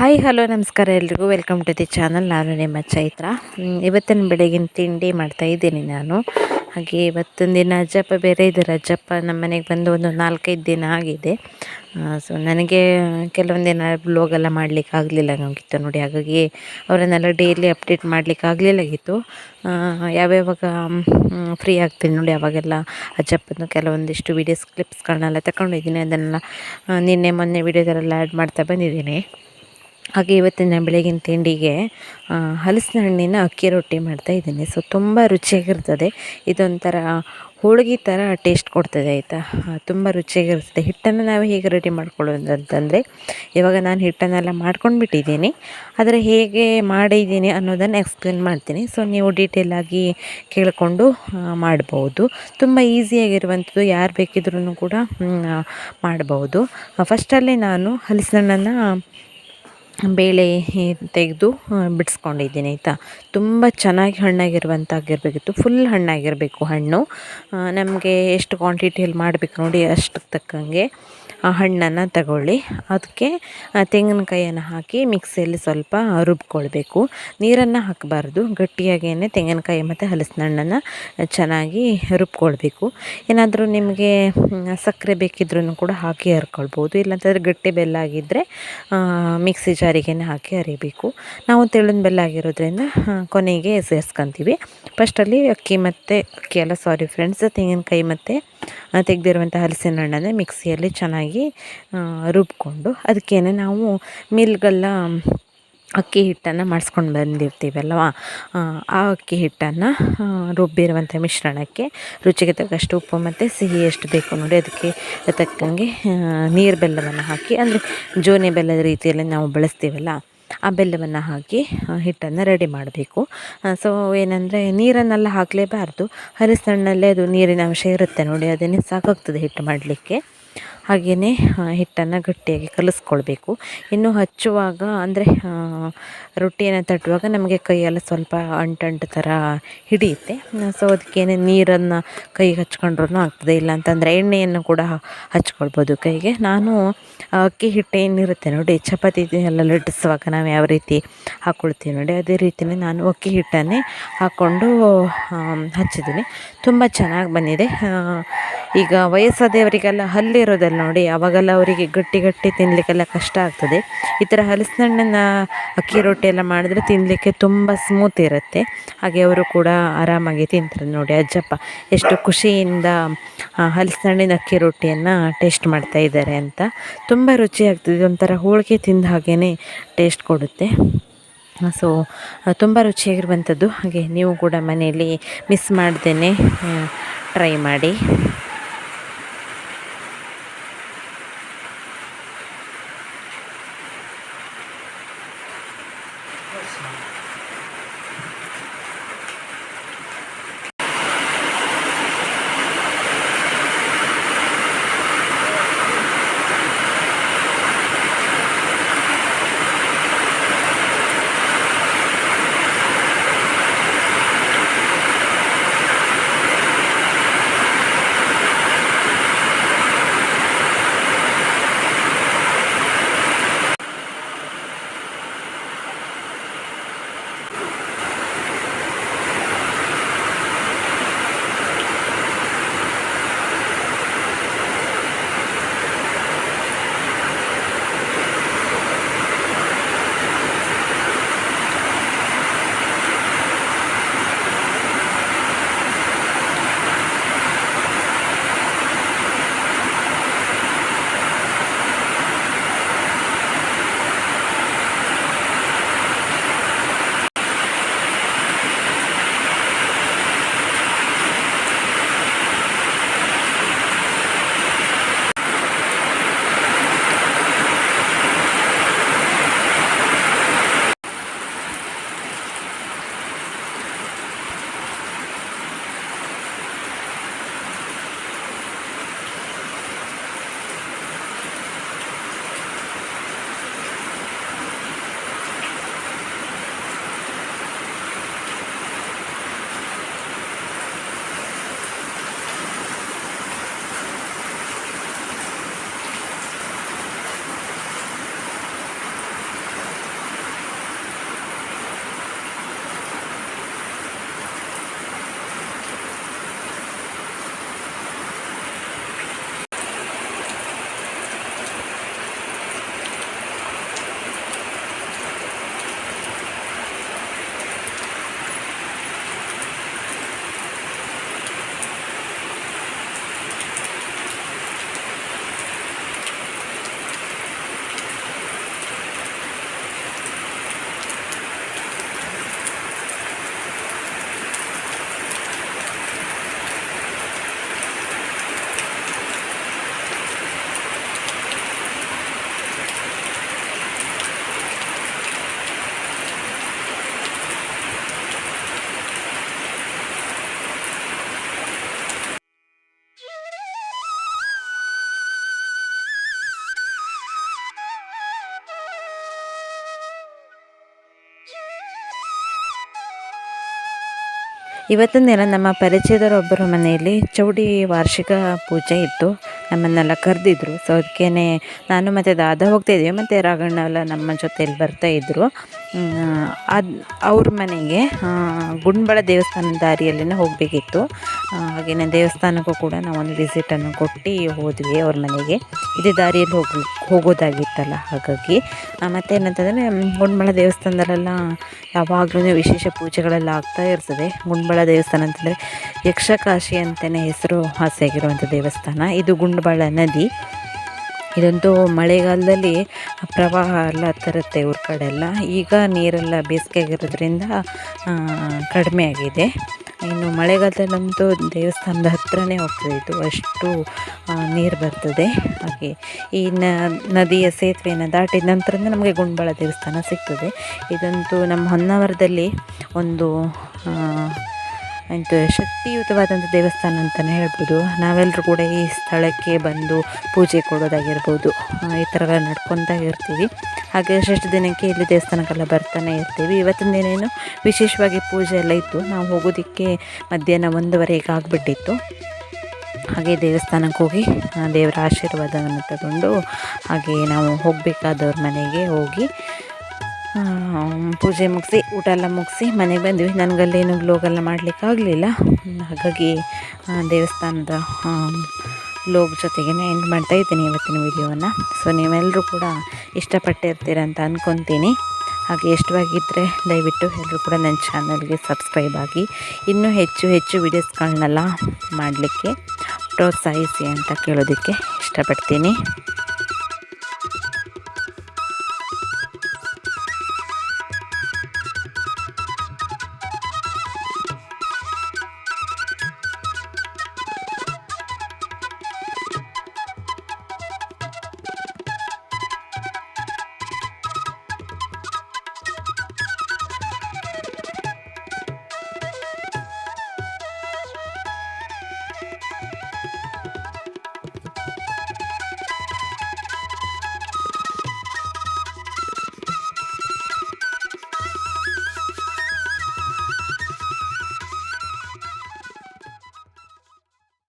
Hi, hello, ನಮಸ್ಕಾರ ಎಲ್ರಿಗೂ. Welcome to the channel ನಾನು ನಿಮ್ಮ ಚೈತ್ರ. ಇವತ್ತಿನ ಬೆಳಗಿನ ತಿಂಡಿ ಮಾಡ್ತಾ ಇದ್ದೀನಿ ನಾನು. ಹಾಗೆ ಇವತ್ತೊಂದು ದಿನ ಅಜ್ಜಪ್ಪ, ಬೇರೆ ಇದ್ದಾರೆ. ಅಜ್ಜಪ್ಪ ನಮ್ಮ ಮನೆಗೆ ಬಂದು ಒಂದು ನಾಲ್ಕೈದು ದಿನ ಆಗಿದೆ. ಸೊ ನನಗೆ ಕೆಲವೊಂದು ದಿನ ಬ್ಲೋಗೆಲ್ಲ ಮಾಡಲಿಕ್ಕೆ ಆಗಲಿಲ್ಲ ನಮಗಿತ್ತು ನೋಡಿ. ಹಾಗಾಗಿ ಅವರನ್ನೆಲ್ಲ ಡೈಲಿ ಅಪ್ಡೇಟ್ ಮಾಡಲಿಕ್ಕೆ ಆಗಲಿಲ್ಲಾಗಿತ್ತು ಯಾವ್ಯಾವಾಗ ಫ್ರೀ ಆಗ್ತೀನಿ ನೋಡಿ. ಅವಾಗೆಲ್ಲ ಅಜ್ಜಪ್ಪನ ಕೆಲವೊಂದಿಷ್ಟು ವೀಡಿಯೋಸ್ ಕ್ಲಿಪ್ಸ್ಗಳನ್ನೆಲ್ಲ ತಗೊಂಡಿದ್ದೀನಿ. ಅದನ್ನೆಲ್ಲ ನಿನ್ನೆ, ಮೊನ್ನೆ ವೀಡಿಯೋದಲ್ಲೆಲ್ಲ ಆ್ಯಡ್ ಮಾಡ್ತಾ ಬಂದಿದ್ದೀನಿ. ಹಾಗೆ ಇವತ್ತಿನ ಬೆಳಗಿನ ತಿಂಡಿಗೆ ಹಲಸಿನ ಹಣ್ಣಿನ ಅಕ್ಕಿ ರೊಟ್ಟಿ ಮಾಡ್ತಾ ಇದ್ದೀನಿ. ಸೊ ತುಂಬ ರುಚಿಯಾಗಿರ್ತದೆ. ಇದೊಂಥರ ಹೋಳಿಗೆ ಥರ ಟೇಸ್ಟ್ ಕೊಡ್ತದೆ, ಆಯಿತಾ? ತುಂಬ ರುಚಿಯಾಗಿರ್ತದೆ. ಹಿಟ್ಟನ್ನು ನಾವು ಹೇಗೆ ರೆಡಿ ಮಾಡ್ಕೊಳ್ಳೋದು ಅಂತಂದರೆ ಇವಾಗ ನಾನು ಹಿಟ್ಟನ್ನೆಲ್ಲ ಮಾಡ್ಕೊಂಡ್ಬಿಟ್ಟಿದ್ದೀನಿ. ಆದರೆ ಹೇಗೆ ಮಾಡಿದ್ದೀನಿ ಅನ್ನೋದನ್ನು ಎಕ್ಸ್ಪ್ಲೇನ್ ಮಾಡ್ತೀನಿ. ಸೊ ನೀವು ಡೀಟೇಲಾಗಿ ಕೇಳಿಕೊಂಡು ಮಾಡ್ಬೋದು. ತುಂಬ ಈಸಿಯಾಗಿರುವಂಥದ್ದು ಯಾರು ಬೇಕಿದ್ರೂ ಕೂಡ ಮಾಡ್ಬೋದು. ಫಸ್ಟಲ್ಲಿ ನಾನು ಹಲಸಿನ ಹಣ್ಣನ್ನು ಬೇಳೆ ತೆಗೆದು ಬಿಡಿಸ್ಕೊಂಡಿದ್ದೀನಿ, ಆಯಿತಾ? ತುಂಬ ಚೆನ್ನಾಗಿ ಹಣ್ಣಾಗಿರುವಂತಾಗಿರಬೇಕಿತ್ತು. ಫುಲ್ ಹಣ್ಣಾಗಿರಬೇಕು ಹಣ್ಣು. ನಮಗೆ ಎಷ್ಟು ಕ್ವಾಂಟಿಟಿಯಲ್ಲಿ ಮಾಡಬೇಕು ನೋಡಿ ಅಷ್ಟಕ್ಕೆ ತಕ್ಕಂಗೆ. ಹಣ್ಣನ್ನು ತಗೊಳ್ಳಿ. ಅದಕ್ಕೆ ತೆಂಗಿನಕಾಯಿಯನ್ನು ಹಾಕಿ ಮಿಕ್ಸಿಯಲ್ಲಿ ಸ್ವಲ್ಪ ರುಬ್ಕೊಳ್ಬೇಕು. ನೀರನ್ನು ಹಾಕಬಾರ್ದು. ಗಟ್ಟಿಯಾಗೇ ತೆಂಗಿನಕಾಯಿ ಮತ್ತು ಹಲಸಿನ ಹಣ್ಣನ್ನು ಚೆನ್ನಾಗಿ ರುಬ್ಕೊಳ್ಬೇಕು. ಏನಾದರೂ ನಿಮಗೆ ಸಕ್ಕರೆ ಬೇಕಿದ್ರೂ ಕೂಡ ಹಾಕಿ ಹರ್ಕೊಳ್ಬೋದು. ಇಲ್ಲಾಂತಂದರೆ ಗಟ್ಟಿ ಬೆಲ್ಲ ಆಗಿದ್ದರೆ ಮಿಕ್ಸಿ ಜಾರಿಗೆ ಹಾಕಿ ಅರಿಬೇಕು ನಾವು ತೆಳ್ಳನ ಬೆಲ್ಲ ಆಗಿರೋದ್ರಿಂದ ಕೊನೆಗೆ ಸೇರಿಸ್ಕೊತೀವಿ. ಫಸ್ಟಲ್ಲಿ ಅಕ್ಕಿ ಮತ್ತು, ಅಕ್ಕಿ ಅಲ್ಲ, ಸಾರಿ ಫ್ರೆಂಡ್ಸ್, ತೆಂಗಿನಕಾಯಿ ಮತ್ತು ತೆಗೆದಿರುವಂಥ ಹಲಸಿನ ಹಣ್ಣನ್ನು ಮಿಕ್ಸಿಯಲ್ಲಿ ಚೆನ್ನಾಗಿ ಆ, ರುಬ್ಕೊಂಡು ಅದಕ್ಕೇನೆ ನಾವು ಮಿಲ್ಗೆಲ್ಲ ಅಕ್ಕಿ ಹಿಟ್ಟನ್ನು ಮಾಡಿಸ್ಕೊಂಡು ಬಂದಿರ್ತೀವಲ್ವ? ಆ, ಅಕ್ಕಿ ಹಿಟ್ಟನ್ನು ರುಬ್ಬಿರುವಂಥ ಮಿಶ್ರಣಕ್ಕೆ ರುಚಿಗೆ ತಕ್ಕಷ್ಟು ಉಪ್ಪು ಮತ್ತು ಸಿಹಿ ಎಷ್ಟು ಬೇಕು ನೋಡಿ ಅದಕ್ಕೆ ತಕ್ಕಂಗೆ ನೀರು ಬೆಲ್ಲವನ್ನು ಹಾಕಿ ಅಂದರೆ ಜೋನೆ ಬೆಲ್ಲದ ರೀತಿಯಲ್ಲಿ ನಾವು ಬಳಸ್ತೀವಲ್ಲ ಆ ಬೆಲ್ಲವನ್ನು ಹಾಕಿ ಹಿಟ್ಟನ್ನು ರೆಡಿ ಮಾಡಬೇಕು. ಸೊ ಏನಂದರೆ ನೀರನ್ನೆಲ್ಲ ಹಾಕಲೇಬಾರ್ದು. ಹರಿಸಣ್ಣಲ್ಲೇ ಅದು ನೀರಿನ ಅಂಶ ಇರುತ್ತೆ ನೋಡಿ ಅದನ್ನೇ ಸಾಕಾಗ್ತದೆ ಹಿಟ್ಟು ಮಾಡಲಿಕ್ಕೆ. ಹಾಗೆಯೇ ಹಿಟ್ಟನ್ನು ಗಟ್ಟಿಯಾಗಿ ಕಲಸ್ಕೊಳ್ಬೇಕು. ಇನ್ನು ಹಚ್ಚುವಾಗ, ಅಂದರೆ ರೊಟ್ಟಿಯನ್ನು ತಟ್ಟುವಾಗ ನಮಗೆ ಕೈಯೆಲ್ಲ ಸ್ವಲ್ಪ ಅಂಟಂಟು ಥರ ಹಿಡಿಯುತ್ತೆ. ಸೊ, ಅದಕ್ಕೇನೆ ನೀರನ್ನು ಕೈಗೆ ಹಚ್ಕೊಂಡ್ರೂ ಆಗ್ತದೆ. ಇಲ್ಲ ಅಂತಂದರೆ ಎಣ್ಣೆಯನ್ನು ಕೂಡ ಹಚ್ಕೊಳ್ಬೋದು ಕೈಗೆ. ನಾನು ಅಕ್ಕಿ, ಹಿಟ್ಟು ಏನಿರುತ್ತೆ ನೋಡಿ, ಚಪಾತಿ ಎಲ್ಲ ಲಟ್ಟಿಸುವಾಗ ನಾವು ಯಾವ ರೀತಿ ಹಾಕ್ಕೊಳ್ತೀವಿ ನೋಡಿ, ಅದೇ ರೀತಿಯೇ ನಾನು ಅಕ್ಕಿ, ಹಿಟ್ಟನ್ನೇ ಹಾಕ್ಕೊಂಡು ಹಚ್ಚಿದ್ದೀನಿ. ತುಂಬ ಚೆನ್ನಾಗಿ ಬಂದಿದೆ. ಈಗ ವಯಸ್ಸಾದವರಿಗೆಲ್ಲ ಹಲ್ಲಿರೋದಲ್ಲ ನೋಡಿ, ಅವಾಗೆಲ್ಲ ಅವರಿಗೆ ಗಟ್ಟಿ ಗಟ್ಟಿ ತಿನ್ನಲಿಕ್ಕೆಲ್ಲ ಕಷ್ಟ ಆಗ್ತದೆ. ಈ ಥರ ಹಲಸಿನಣ್ಣನ ಅಕ್ಕಿ ರೊಟ್ಟಿ ಎಲ್ಲ ಮಾಡಿದ್ರೆ ತಿನ್ನಲಿಕ್ಕೆ ತುಂಬ ಸ್ಮೂತ್ ಇರುತ್ತೆ. ಹಾಗೆ ಅವರು ಕೂಡ ಆರಾಮಾಗಿ ತಿಂತಾರೆ ನೋಡಿ ಅಜ್ಜಪ್ಪ. ಎಷ್ಟು ಖುಷಿಯಿಂದ ಹಲಸಿನಣ್ಣಿನ ಅಕ್ಕಿ ರೊಟ್ಟಿಯನ್ನು ಟೇಸ್ಟ್ ಮಾಡ್ತಾ ಇದ್ದಾರೆ ಅಂತ. ತುಂಬ ರುಚಿಯಾಗ್ತದೆ ಒಂಥರ ಹೋಳಿಗೆ ತಿಂದ ಹಾಗೇ ಟೇಸ್ಟ್ ಕೊಡುತ್ತೆ. ಸೊ ತುಂಬ ರುಚಿಯಾಗಿರುವಂಥದ್ದು. ಹಾಗೆ ನೀವು ಕೂಡ ಮನೆಯಲ್ಲಿ ಮಿಸ್ ಮಾಡ್ದೇ ಟ್ರೈ ಮಾಡಿ. ಇವತ್ತಿನ ದಿನ ನಮ್ಮ ಪರಿಚಯದವರೊಬ್ಬರ ಮನೆಯಲ್ಲಿ ಚೌಡಿ ವಾರ್ಷಿಕ ಪೂಜೆ ಇತ್ತು. ನಮ್ಮನ್ನೆಲ್ಲ ಕರೆದಿದ್ರು. ಸೊ ಅದಕ್ಕೇ ನಾನು ಮತ್ತು ದಾದ ಹೋಗ್ತಾಯಿದ್ವಿ ಮತ್ತು ರಾಘಣ್ಣ ಎಲ್ಲ ನಮ್ಮ ಜೊತೆಯಲ್ಲಿ ಬರ್ತಾಯಿದ್ರು ಅದು, ಅವ್ರ ಮನೆಗೆ ಗುಂಡ್ಬಳ ದೇವಸ್ಥಾನದ ದಾರಿಯಲ್ಲಿನೇ ಹೋಗಬೇಕಿತ್ತು. ಹಾಗೆಯೇ ದೇವಸ್ಥಾನಕ್ಕೂ ಕೂಡ ನಾವೊಂದು ವಿಸಿಟನ್ನು ಕೊಟ್ಟು ಹೋದ್ವಿ ಅವ್ರ ಮನೆಗೆ. ಇದೇ ದಾರಿಯಲ್ಲಿ ಹೋಗಿ, ಹೋಗೋದಾಗಿತ್ತಲ್ಲ ಹಾಗಾಗಿ. ಮತ್ತು ಏನಂತಂದರೆ ಗುಂಡ್ಮಳ ದೇವಸ್ಥಾನದಲ್ಲೆಲ್ಲ ಯಾವಾಗಲೂ ವಿಶೇಷ ಪೂಜೆಗಳೆಲ್ಲ ಆಗ್ತಾ ಇರ್ತದೆ. ಗುಂಡ್ಬಳ ದೇವಸ್ಥಾನ ಅಂತಂದರೆ ಯಕ್ಷಕಾಶಿ ಅಂತಲೇ ಹೆಸರು ವಾಸಿಯಾಗಿರುವಂಥ ದೇವಸ್ಥಾನ. ಇದು ಗುಂಡ್ಬಳ ನದಿ. ಇದಂತೂ ಮಳೆಗಾಲದಲ್ಲಿ ಪ್ರವಾಹ ಎಲ್ಲ ತರುತ್ತೆ ಊರ ಕಡೆ ಎಲ್ಲ. ಈಗ ನೀರೆಲ್ಲ ಬೇಸಿಗೆಯಾಗಿರೋದ್ರಿಂದ ಕಡಿಮೆ ಆಗಿದೆ. ಇನ್ನು ಮಳೆಗಾಲದಲ್ಲಂತೂ ದೇವಸ್ಥಾನದ ಹತ್ರನೇ ಹೋಗ್ತದೆ ಇದು. ಅಷ್ಟು ನೀರು ಬರ್ತದೆ. ಹಾಗೆ ಈ ನದಿಯ ಸೇತುವೆಯನ್ನು ದಾಟಿದ ನಂತರನೇ ನಮಗೆ ಗುಂಡ್ಬಳ ದೇವಸ್ಥಾನ ಸಿಗ್ತದೆ. ಇದಂತೂ ನಮ್ಮ ಹೊನ್ನಾವರದಲ್ಲಿ ಒಂದು ಇದು ಶಕ್ತಿಯುತವಾದಂಥ ದೇವಸ್ಥಾನ ಅಂತಲೇ ಹೇಳ್ಬೋದು. ನಾವೆಲ್ಲರೂ ಕೂಡ ಈ ಸ್ಥಳಕ್ಕೆ ಬಂದು ಪೂಜೆ ಕೊಡೋದಾಗಿರ್ಬೋದು ಈ ಥರ ಎಲ್ಲ ನಡ್ಕೊತಾ ಇರ್ತೀವಿ. ಹಾಗೆ ಶ್ರೇಷ್ಠ ದಿನಕ್ಕೆ ಇಲ್ಲಿ ದೇವಸ್ಥಾನಕ್ಕೆಲ್ಲ ಬರ್ತಾನೆ ಇರ್ತೀವಿ. ಇವತ್ತಿನ ದಿನ ಏನು ವಿಶೇಷವಾಗಿ ಪೂಜೆ ಎಲ್ಲ ಇತ್ತು. ನಾವು ಹೋಗೋದಕ್ಕೆ ಮಧ್ಯಾಹ್ನ ಒಂದುವರೆಗೆ ಆಗಿಬಿಟ್ಟಿತ್ತು. ಹಾಗೆ ದೇವಸ್ಥಾನಕ್ಕೆ ಹೋಗಿ ದೇವರ ಆಶೀರ್ವಾದವನ್ನು ತಗೊಂಡು ಹಾಗೆ ನಾವು ಹೋಗಬೇಕಾದವ್ರ ಮನೆಗೆ ಹೋಗಿ ಪೂಜೆ ಮುಗಿಸಿ, ಊಟ ಎಲ್ಲ ಮುಗಿಸಿ ಮನೆಗೆ ಬಂದ್ವಿ. ನನಗಲ್ಲೇನು ವ್ಲೋಗೆಲ್ಲ ಮಾಡಲಿಕ್ಕಾಗಲಿಲ್ಲ ಹಾಗಾಗಿ ದೇವಸ್ಥಾನದ ಲೋಗ್ ಜೊತೆಗೇ ಎಂಡ್ ಮಾಡ್ತಾ ಇದ್ದೀನಿ ಇವತ್ತಿನ ವಿಡಿಯೋವನ್ನು ಸೊ ನೀವೆಲ್ಲರೂ ಕೂಡ ಇಷ್ಟಪಟ್ಟಿರ್ತೀರ ಅಂತ ಅಂದ್ಕೊತೀನಿ ಹಾಗೆ ಇಷ್ಟವಾಗಿದ್ದರೆ ದಯವಿಟ್ಟು ಎಲ್ಲರೂ ಕೂಡ ನನ್ನ ಚಾನಲ್ಗೆ ಸಬ್ಸ್ಕ್ರೈಬ್ ಆಗಿ. ಇನ್ನೂ ಹೆಚ್ಚು ಹೆಚ್ಚು ವೀಡಿಯೋಸ್ಗಳನ್ನೆಲ್ಲ ಮಾಡಲಿಕ್ಕೆ ಪ್ರೋತ್ಸಾಹಿಸಿ ಅಂತ ಕೇಳೋದಕ್ಕೆ ಇಷ್ಟಪಡ್ತೀನಿ.